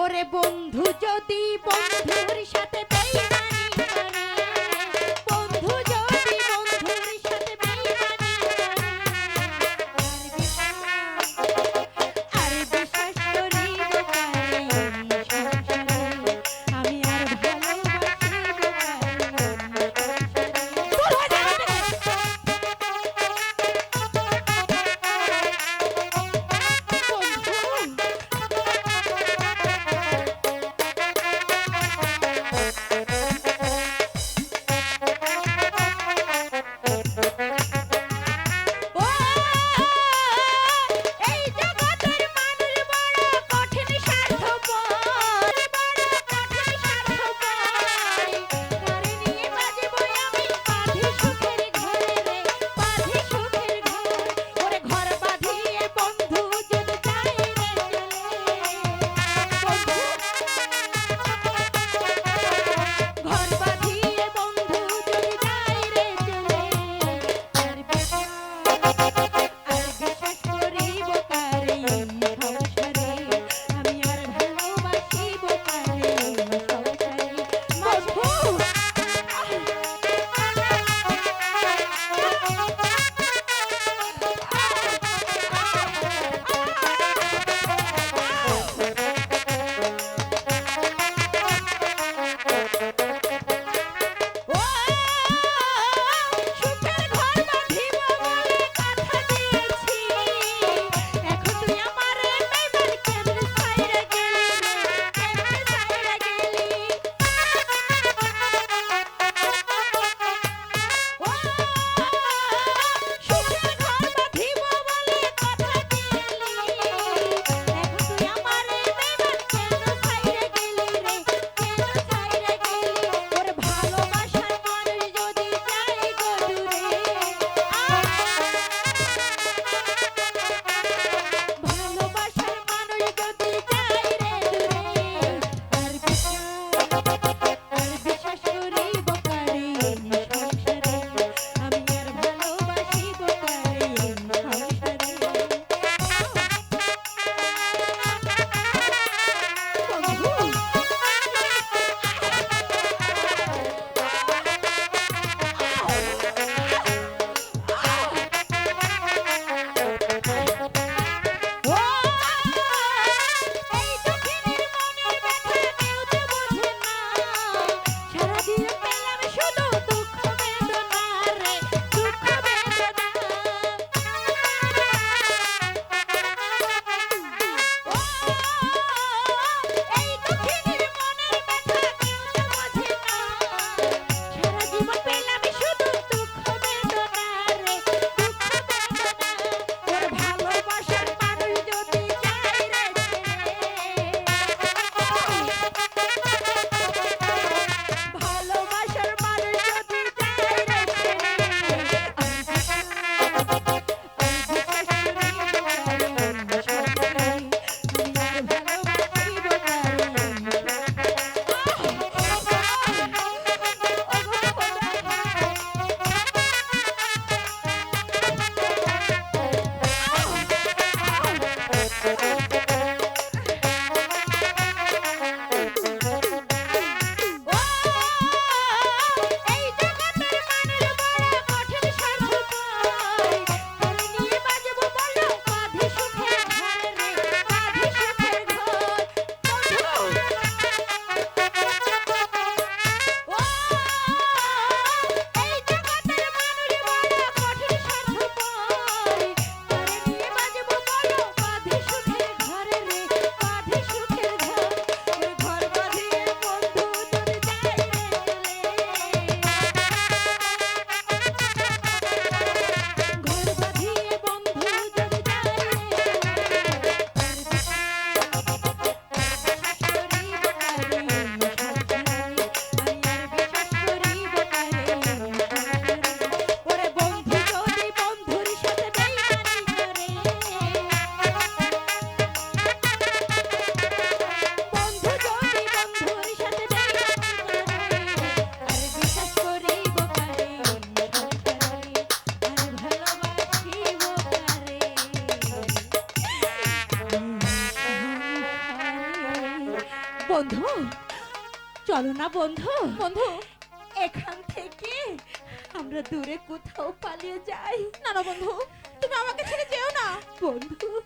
ওরে বন্ধু যদি বন্ধুর সাথে বন্ধু। চলো না বন্ধু। বন্ধু। এখান থেকে আমরা দূরে কোথাও পালিয়ে যাই। না না বন্ধু। তুমি আমাকে ছেড়ে যেও না। বন্ধু।